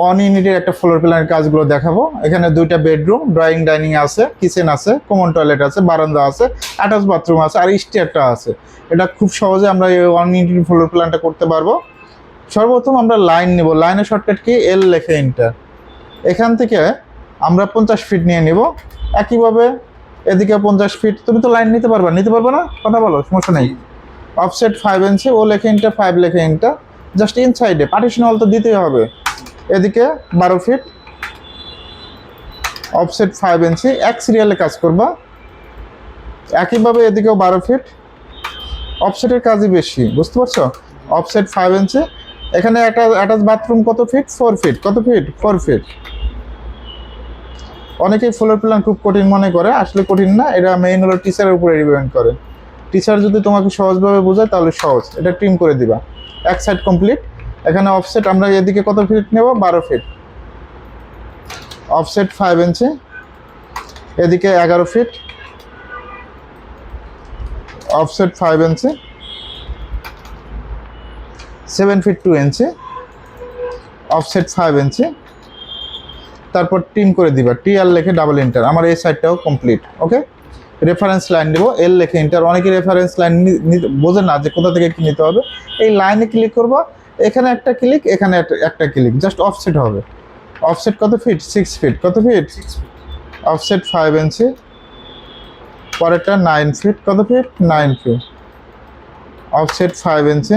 One ইউনিটের একটা floor প্ল্যানের কাজগুলো দেখাবো। এখানে দুইটা বেডরুম ড্রয়িং ডাইনিং আছে কিচেন আছে কমন টয়লেট আছে, বারান্দা আছে অ্যাটাচ বাথরুম আছে, আর স্টেয়ারটা আছে। এটা খুব সহজে আমরা এই ওয়ান ইউনিটের ফ্লোর প্ল্যানটা করতে পারব। সর্বপ্রথম আমরা লাইন নেব। লাইনের শর্টকাট কি? এল লেখে ইন্টার এখান থেকে আমরা পঞ্চাশ ফিট নিয়ে নিব। একইভাবে এদিকে পঞ্চাশ ফিট তুমি তো লাইন নিতে পারবা? নিতে পারবে না? কথা বলো, সমস্যা নেই। অফসেট ফাইভ ইঞ্চি ও লেখে ইন্টার ফাইভ লেখে ইন্টার জাস্ট ইনসাইডে পার্টিশন হল তো দিতেই হবে। এদিকে বারো ফিট অফসেট ফাইভ ইঞ্চি এক সিরিয়ালে কাজ করবা। একইভাবে এদিকেও বারো ফিট অফসেটের কাজই বেশি, বুঝতে পারছ? অফসেট ফাইভ ইঞ্চি এখানে একটা অ্যাটাচ বাথরুম কত ফিট ফোর ফিট কত ফিট ফোর ফিট অনেকেই ফ্লোর প্ল্যান খুব কঠিন মনে করে, আসলে কঠিন না এটা মেইন হলো টিচারের উপরে ডিপেন্ড করে। টিচার যদি তোমাকে সহজভাবে বোঝায় তাহলে সহজ, এটা টিম করে দিবা। এক সাইড কমপ্লিট এখানে অফসেট আমরা এদিকে কত ফিট নেব? বারো ফিট অফসেট ফাইভ ইঞ্চি এদিকে এগারো feet offset five inch seven feet two inch offset five inch তারপর টিম করে দিবা। টি আর লেখে ডাবল ইন্টার আমার এই সাইডটাও কমপ্লিট ওকে রেফারেন্স লাইন নেব। এল লেখে ইন্টার অনেকে রেফারেন্স লাইন বোঝে না যে কোথা থেকে কি নিতে হবে। এই লাইনে ক্লিক করবা। এখানে একটা ক্লিক এখানে একটা- একটা ক্লিক জাস্ট অফসেট হবে। অফসেট কত ফিট সিক্স ফিট কত ফিট অফসেট ফাইভ ইঞ্চি পরেরটা নাইন ফিট কত feet nine feet offset five inch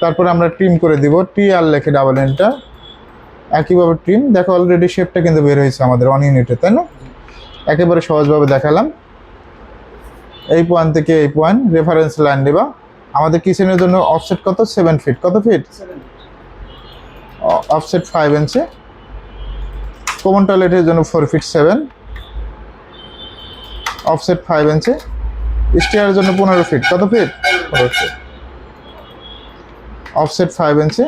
তারপরে আমরা ট্রিম করে দিব। টি আর লেখে ডাবল এনটা একইভাবে ট্রিম দেখো অলরেডি শেপটা কিন্তু বের হয়েছে আমাদের অন ইউনিটে তাই না? একেবারে সহজভাবে দেখালাম। এই পয়েন্ট থেকে এই পয়েন্ট রেফারেন্স লাইন দেবা আমাদের কিচেনের জন্য অফসেট কত? সেভেন ফিট কত feet offset five inch common টয়লেটের জন্য four feet seven offset five inch স্টেয়ারের জন্য পনেরো ফিট কত ফিট পনেরো ফিট অফসেট ফাইভ ইঞ্চি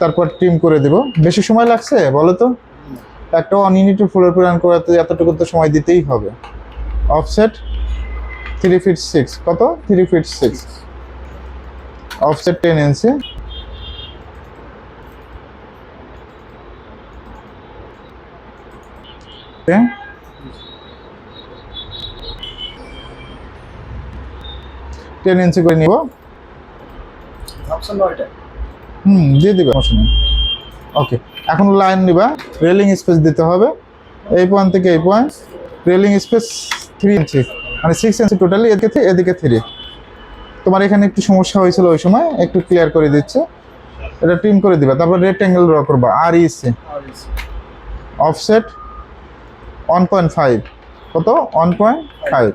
তারপর টিম করে দেব। বেশি সময় লাগছে বলো তো? একটা অন ইউনিটের ফ্লোর প্ল্যান করাতে এতটুকু তো সময় দিতেই হবে। অফসেট থ্রি ফিট সিক্স কত? Three feet six offset ten inch. Ten inch করে নিব। হুম দিয়ে দিবে সমস্যা নেই। ওকে এখন লাইন নিবা। রেলিং স্পেস দিতে হবে। এই পয়েন্ট থেকে এই point railing space three inch মানে সিক্স ইঞ্চি টোটালি এদিকে এদিকে থ্রি তোমার এখানে একটু সমস্যা হয়েছিল ওই সময়, একটু ক্লিয়ার করে দিচ্ছে। এটা ট্রিম করে দিবা, তারপর রেক্ট্যাঙ্গেল ড্র করবা আর ইসি অফসেট ওয়ান পয়েন্ট ফাইভ কত? ওয়ান পয়েন্ট ফাইভ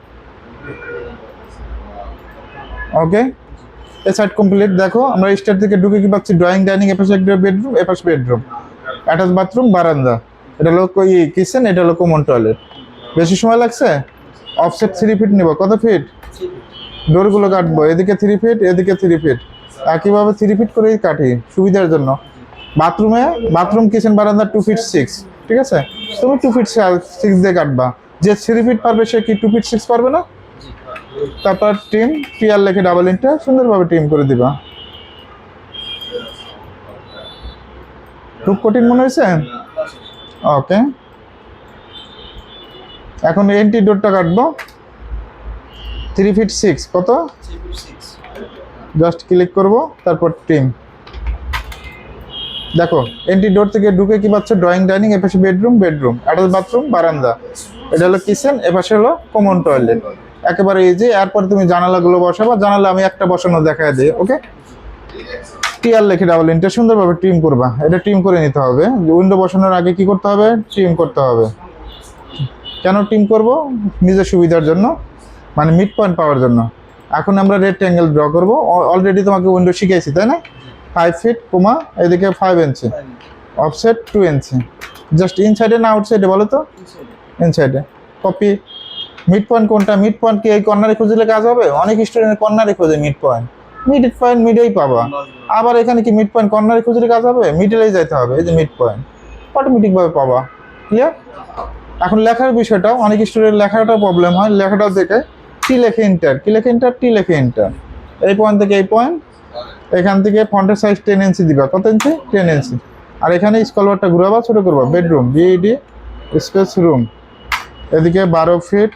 ওকে এই সাইড কমপ্লিট দেখো, আমরা স্টার থেকে ঢুকে কি পাচ্ছি? ড্রয়িং ডাইনিং এপাশে একটা বেডরুম এপাশে বেডরুম অ্যাটাচ বাথরুম বারান্দা। এটা হলো কিচেন এটা হলো কমন টয়লেট বেশি সময় লাগছে? অফসেট থ্রি ফিট নেব। কত ফিট ডোরগুলো কাটবো। এদিকে থ্রি ফিট এদিকে থ্রি ফিট একইভাবে থ্রি ফিট করেই কাটি সুবিধার জন্য। বাথরুমে, বাথরুম কিচেন বারান্দা টু ফিট সিক্স ঠিক আছে? তুমি টু ফিট সিক্স দিয়ে কাটবা। যে থ্রি ফিট পারবে, সে কি টু ফিট সিক্স পারবে না? তারপর টিম পিয়ার লেখে ডাবল ইনটা সুন্দরভাবে টিম করে দিবা। খুব কঠিন মনে হয়েছে? ওকে এখন এন্টি ডোরটা কাটবো। থ্রি ফিট সিক্স কত? জাস্ট ক্লিক করব, তারপর টিম দেখো এন্টি ডোর থেকে ঢুকে কি পাচ্ছ? ড্রয়িং ডাইনিং এপাশে বেডরুম বেডরুম অ্যাটাচ বাথরুম বারান্দা। এটা হলো কিচেন এপাশে হলো কমন টয়লেট একেবারে ইজি এরপর তুমি জানালাগুলো বসাবা। জানালা আমি একটা বসানো দেখায় দিই ওকে টিআর লেখে ডাবল ইন্টার সুন্দরভাবে ট্রিম করবা। এটা ট্রিম করে নিতে হবে। উইন্ডো বসানোর আগে কি করতে হবে? ট্রিম করতে হবে। কেন টিম করব? নিজের সুবিধার জন্য মানে মিড পয়েন্ট পাওয়ার জন্য। এখন আমরা রেক্ট্যাঙ্গেল ড্র করব। অলরেডি তোমাকে উইন্ডো শিখিয়েছি, তাই না? ফাইভ ফিট কোমা এদিকে five inch offset two inch just ইনসাইডে না আউটসাইডে বলো তো? ইনসাইডে কপি মিড পয়েন্ট কোনটা? মিড পয়েন্ট কি এই কর্নারে খুঁজলে কাজ হবে? অনেক স্টুডেন্ট কর্নারে খোঁজে মিড পয়েন্ট মিড পয়েন্ট মিডেই পাবা। আবার এখানে কি মিড পয়েন্ট কর্নারে খুঁজলে কাজ হবে? মিডেলেই যাইতে হবে, এই যে মিড পয়েন্ট অটোমেটিকভাবে পাবা। ক্লিয়ার এখন লেখার বিষয়টাও, অনেক স্টুডেন্ট লেখাটাও প্রবলেম হয়। লেখাটাও দেখে টি লেখে ইন্টার কি লেখে ইন্টার টি লেখে ইন্টার এই পয়েন্ট থেকে এই পয়েন্ট এখান থেকে ফন্টের সাইজ টেন ইঞ্চি দিবা। কত ইঞ্চি টেন ইঞ্চি আর এখানে স্কলবারটা ঘুরাবা, ছোটো করবা। বেডরুম বিইডি স্পেস রুম এদিকে বারো ফিট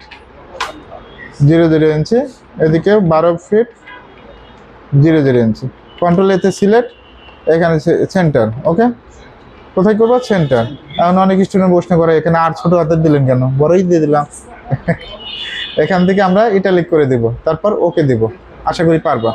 জিরো জিরো ইঞ্চি এদিকে বারো feet zero zero inch control এতে সিলেক্ট এখানে সেন্টার ওকে কোথায় করব? সেন্টার। এখন অনেক স্টুডেন্ট প্রশ্ন করে, এখানে আর ছোট হাতের দিলেন কেন? বড়ই দিয়ে দিলাম। এখান থেকে আমরা ইটালিক করে দিব, তারপর ওকে দিব। আশা করি পারবা।